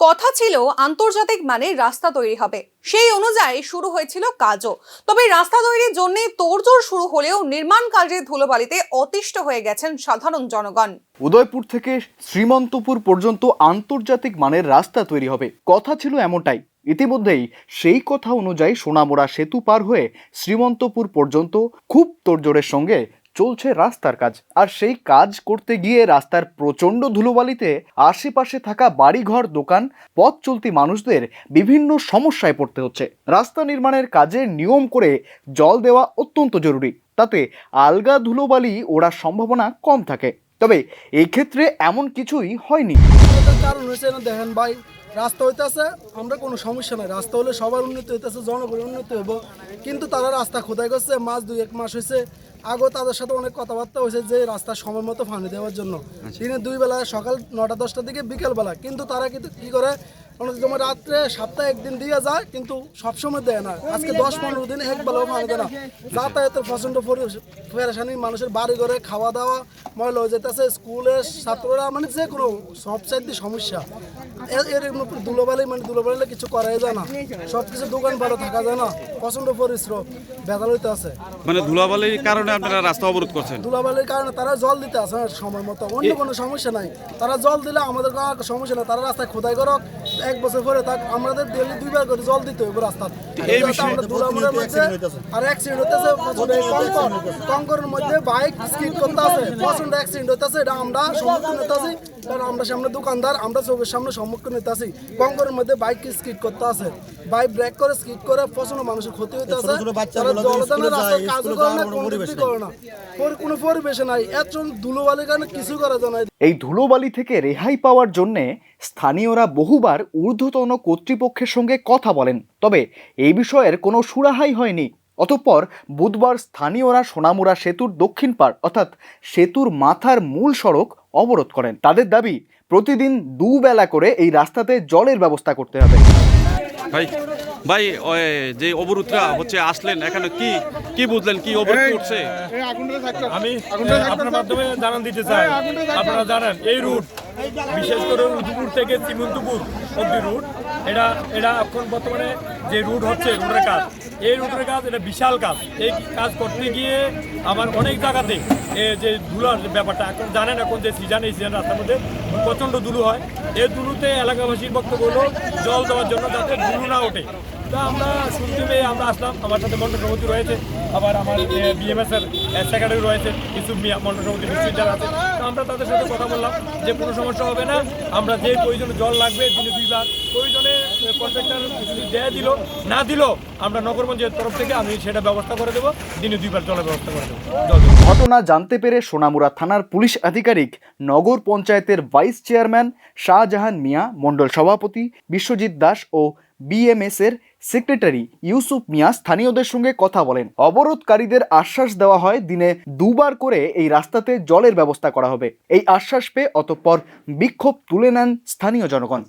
কথা ছিল আন্তর্জাতিক মানের রাস্তা তৈরি হবে। সেই অনুযায়ী শুরু হয়েছিল কাজও। তবে রাস্তা তৈরির জন্য তোড়জোড় শুরু হলেও নির্মাণ কাজের ধুলোবালিতে অতিষ্ঠ হয়ে গেছেন সাধারণ জনগণ। উদয়পুর থেকে শ্রীমন্তপুর পর্যন্ত আন্তর্জাতিক মানের রাস্তা তৈরি হবে। কথা ছিল এমনটাই। ইতিমধ্যেই সেই কথা অনুযায়ী সোনামোড়া সেতু পার হয়ে শ্রীমন্তপুর পর্যন্ত খুব তোড়জোড়ের সঙ্গে চলছে রাস্তার কাজ। আর সেই কাজ করতে গিয়ে রাস্তার প্রচণ্ড ধুলোবালিতে আশেপাশে থাকা বাড়িঘর, দোকান, পথ চলতি মানুষদের বিভিন্ন সমস্যায় পড়তে হচ্ছে। রাস্তা নির্মাণের কাজে নিয়ম করে জল দেওয়া অত্যন্ত জরুরি। তাতে আলগা ধুলোবালি ওড়ার সম্ভাবনা কম থাকে। তবে এই ক্ষেত্রে এমন কিছুই হয়নি। কারণ হয়েছে দেখেন ভাই রাস্তা হইতেছে আমরা কোনো সমস্যা নাই। রাস্তা হলে সবার উন্নতি হইতেছে জনগণের উন্নতি হইব। কিন্তু তারা রাস্তা খোদাই করছে মাস দুই এক মাস হয়েছে আগেও তাদের সাথে অনেক কথাবার্তা হয়েছে যে রাস্তা সময় মতো ফানি দেওয়ার জন্য। দিনে দুই বেলা সকাল নটা দশটার দিকে বিকেলবেলা। কিন্তু তারা কিন্তু কী করে? রাত্রে সপ্তাহে একদিন দিয়ে যায় কিন্তু সবসময় দেয় না। আজকে দশ পনেরো দিন এক বেলাও পানি দেয় না। যাতায়াতের প্রচণ্ড পরেশানি মানুষের বাড়ি ঘরে খাওয়া দাওয়া ময়লা হয়ে যেতেছে স্কুলের ছাত্ররা মানে যে কোনো সব সাইড সমস্যা। এর উপর ধুলোবালি মানে কিছু করাই যায় না। সব কিছু দোকান ভালো থাকা যায় না। প্রচণ্ড পরিশ্রম বেদাল হইতে আছে। মানে ধুলাবালির কারণে আপনারা রাস্তা অবরোধ করছেন? ধুলাবালির কারণে তারা জল দিতে আসে সময় মতো। অন্য কোনো সমস্যা নাই। তারা জল দিলে আমাদের কোনো সমস্যা নাই। তারা রাস্তায় খোদাই করক এক বছর পরে থাক আমাদের ডেলি দুইবার করে জল দিতে হবে রাস্তার। এই বিষয়ে মধ্যে আর অ্যাক্সিডেন্ট হইতেছে প্রচণ্ড কঙ্কর। কঙ্করের মধ্যে বাইক স্কিড করতে আছে। প্রচণ্ড অ্যাক্সিডেন্ট হইতেছে এটা আমরা সম্মুখীন হইতেছি। কারণ আমরা সামনে দোকানদার আমরা চোখের সামনে সম্মুখীন হইতেছি। কঙ্করের মধ্যে বাইক স্কিড করতে আছে। বাইক ব্রেক করে স্কিড করে প্রচণ্ড মানুষের ক্ষতি হইতে আছে তারা জলদানের রাস্তায় কাজও করে না কোনো কিছুই করে না। কোনো পরিবেশে নাই। এত ধুলোবালির কারণে কিছু করা যায় না এই ধুলোবালি থেকে রেহাই পাওয়ার জন্যে স্থানীয়রা বহুবার ঊর্ধ্বতন কর্তৃপক্ষের সঙ্গে কথা বলেন তবে এই বিষয়ের কোনো সুরাহাই হয়নি। অতঃপর বুধবার স্থানীয়রা সোনামুড়া সেতুর দক্ষিণ পার অর্থাৎ সেতুর মাথার মূল সড়ক অবরোধ করেন। তাদের দাবি প্রতিদিন দুবেলা করে এই রাস্তাতে জলের ব্যবস্থা করতে হবে। ভাই ভাই যে অবরোধটা হচ্ছে আসলেন এখানে কি কি বুঝলেন কি অবরোধ করছে? আমি আপনার মাধ্যমে জানান দিতে চাই। আপনারা জানেন এই রুট বিশেষ করে উদয়পুর থেকে শ্রীমন্তপুর অব্দি রুট এটা এটা এখন বর্তমানে যে রুট হচ্ছে রুটের কাজ, এই রুটের কাজ এটা বিশাল কাজ। এই কাজ করতে গিয়ে আমার অনেক জায়গাতে যে ধুলার ব্যাপারটা, এখন জানেন এখন যে সিজন এই সিজন রাস্তার মধ্যে প্রচণ্ড ধুলো হয়। এই ধুলোতে এলাকাবাসীর বক্তব্য হলো জল দেওয়ার জন্য যাতে ধুলো না ওঠে। তা আমরা শুনতে পেয়ে আমরা আসলাম। আমার সাথে রয়েছে। আবার আমার রয়েছে আছে তো আমরা তাদের সাথে কথা বললাম যে কোনো সমস্যা হবে না। আমরা যে প্রয়োজনে জল লাগবে, দিনে দুইবার। প্রয়োজনে দিল, না দিল, আমরা নগরগঞ্জের তরফ থেকে আমি সেটা ব্যবস্থা করে দেবো, দিনে দুইবার জলের ব্যবস্থা করে দেবো। ঘটনা জানতে পেরে সোনামুড়া থানার পুলিশ আধিকারিক, নগর পঞ্চায়েতের ভাইস চেয়ারম্যান শাহজাহান মিয়া, মণ্ডল সভাপতি বিশ্বজিৎ দাস ও বিএমএস এর সেক্রেটারি ইউসুফ মিয়া স্থানীয়দের সঙ্গে কথা বলেন। অবরোধকারীদের আশ্বাস দেওয়া হয়, দিনে দুবার করে এই রাস্তাতে জলের ব্যবস্থা করা হবে। এই আশ্বাস পেয়ে অতঃপর বিক্ষোভ তুলে নেন স্থানীয় জনগণ।